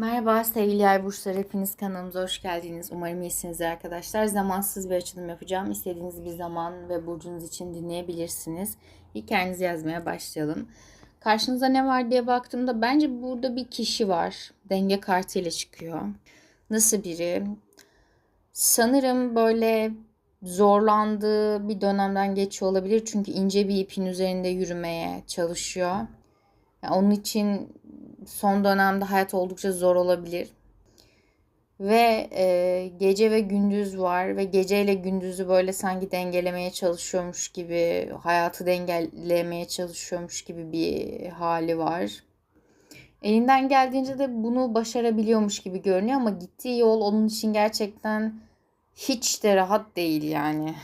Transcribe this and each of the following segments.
Merhaba sevgili yay burçları hepiniz kanalımıza hoş geldiniz. Umarım iyisinizdir arkadaşlar. Zamansız bir açılım yapacağım. İstediğiniz bir zaman ve burcunuz için dinleyebilirsiniz. Hikayenizi yazmaya başlayalım. Karşınıza ne var diye baktığımda bence burada bir kişi var. Denge kartıyla çıkıyor. Nasıl biri? Sanırım böyle zorlandığı bir dönemden geçiyor olabilir. Çünkü ince bir ipin üzerinde yürümeye çalışıyor. Yani onun için son dönemde hayat oldukça zor olabilir. Ve e, gece ve gündüz var ve geceyle gündüzü böyle sanki dengelemeye çalışıyormuş gibi, hayatı dengelemeye çalışıyormuş gibi bir hali var. Elinden geldiğince de bunu başarabiliyormuş gibi görünüyor ama gittiği yol onun için gerçekten hiç de rahat değil yani.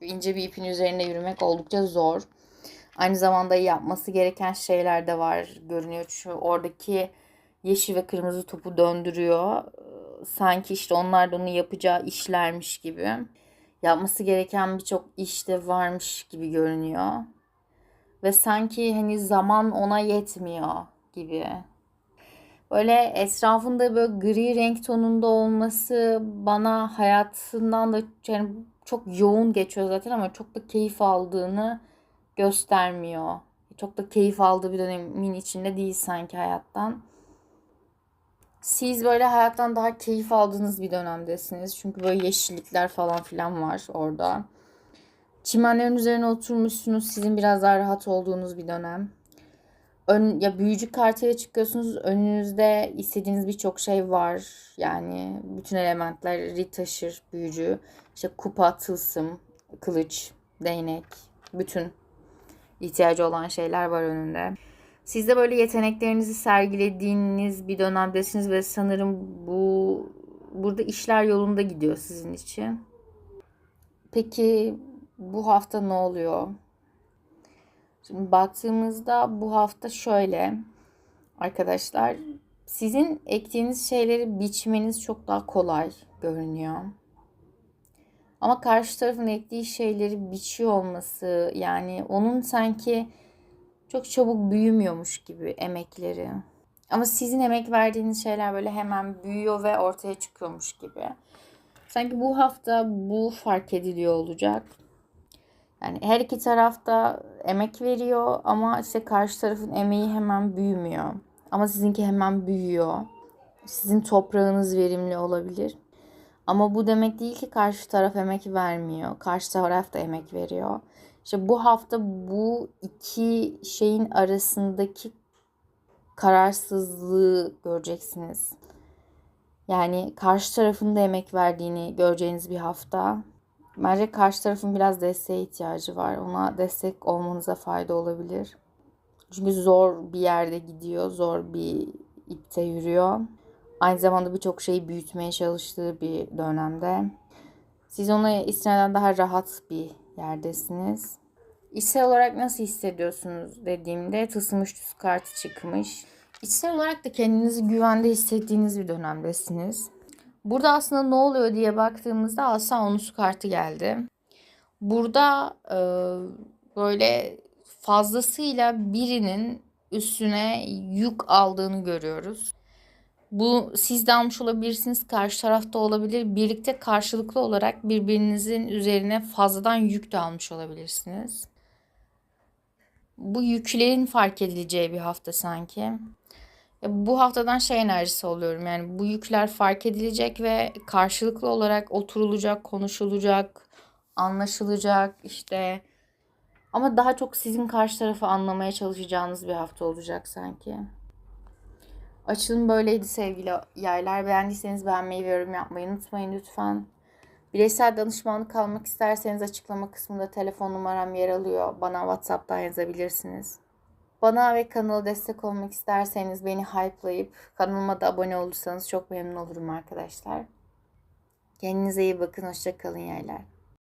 İnce bir ipin üzerine yürümek oldukça zor. Aynı zamanda yapması gereken şeyler de var görünüyor. Şu oradaki yeşil ve kırmızı topu döndürüyor. Sanki işte onlar da onu yapacağı işlermiş gibi. Yapması gereken birçok iş de varmış gibi görünüyor. Ve sanki hani zaman ona yetmiyor gibi. Böyle etrafında böyle gri renk tonunda olması bana hayatından da yani çok yoğun geçiyor zaten ama çok da keyif aldığını göstermiyor. Çok da keyif aldığı bir dönemin içinde değil sanki hayattan. Siz böyle hayattan daha keyif aldığınız bir dönemdesiniz. Çünkü böyle yeşillikler falan filan var orada. Çimenlerin üzerine oturmuşsunuz. Sizin biraz daha rahat olduğunuz bir dönem. Ön, ya büyücü kartıyla çıkıyorsunuz. Önünüzde istediğiniz birçok şey var. Yani bütün elementleri taşır büyücü. İşte kupa, tılsım, kılıç, değnek, bütün ihtiyacı olan şeyler var önünde. Siz de böyle yeteneklerinizi sergilediğiniz bir dönemdesiniz ve sanırım bu burada işler yolunda gidiyor sizin için. Peki bu hafta ne oluyor? Şimdi baktığımızda bu hafta şöyle arkadaşlar sizin ektiğiniz şeyleri biçmeniz çok daha kolay görünüyor. Ama karşı tarafın ektiği şeyleri biçiyor olması yani onun sanki çok çabuk büyümüyormuş gibi emekleri. Ama sizin emek verdiğiniz şeyler böyle hemen büyüyor ve ortaya çıkıyormuş gibi. Sanki bu hafta bu fark ediliyor olacak. Yani her iki tarafta emek veriyor ama işte karşı tarafın emeği hemen büyümüyor. Ama sizinki hemen büyüyor. Sizin toprağınız verimli olabilir. Ama bu demek değil ki karşı taraf emek vermiyor. Karşı taraf da emek veriyor. İşte bu hafta bu iki şeyin arasındaki kararsızlığı göreceksiniz. Yani karşı tarafın da emek verdiğini göreceğiniz bir hafta. Bence karşı tarafın biraz desteğe ihtiyacı var. Ona destek olmanıza fayda olabilir. Çünkü zor bir yerde gidiyor. Zor bir ipte yürüyor. Aynı zamanda birçok şeyi büyütmeye çalıştığı bir dönemde. Siz ona istinaden daha rahat bir yerdesiniz. İçsel olarak nasıl hissediyorsunuz dediğimde tılsım üçlüsü kartı çıkmış. İçsel olarak da kendinizi güvende hissettiğiniz bir dönemdesiniz. Burada aslında ne oluyor diye baktığımızda asa onusu kartı geldi. Burada e, böyle fazlasıyla birinin üstüne yük aldığını görüyoruz. Bu siz de almış olabilirsiniz, karşı tarafta olabilir. Birlikte karşılıklı olarak birbirinizin üzerine fazladan yük de almış olabilirsiniz. Bu yüklerin fark edileceği bir hafta sanki. Bu haftadan şey enerjisi oluyorum. Yani bu yükler fark edilecek ve karşılıklı olarak oturulacak, konuşulacak, anlaşılacak işte. Ama daha çok sizin karşı tarafı anlamaya çalışacağınız bir hafta olacak sanki. Açılım böyleydi sevgili yaylar. Beğendiyseniz beğenmeyi ve yorum yapmayı unutmayın lütfen. Bireysel danışmanlık almak isterseniz açıklama kısmında telefon numaram yer alıyor. Bana WhatsApp'tan yazabilirsiniz. Bana ve kanala destek olmak isterseniz beni hype'layıp kanalıma da abone olursanız çok memnun olurum arkadaşlar. Kendinize iyi bakın. Hoşçakalın yaylar.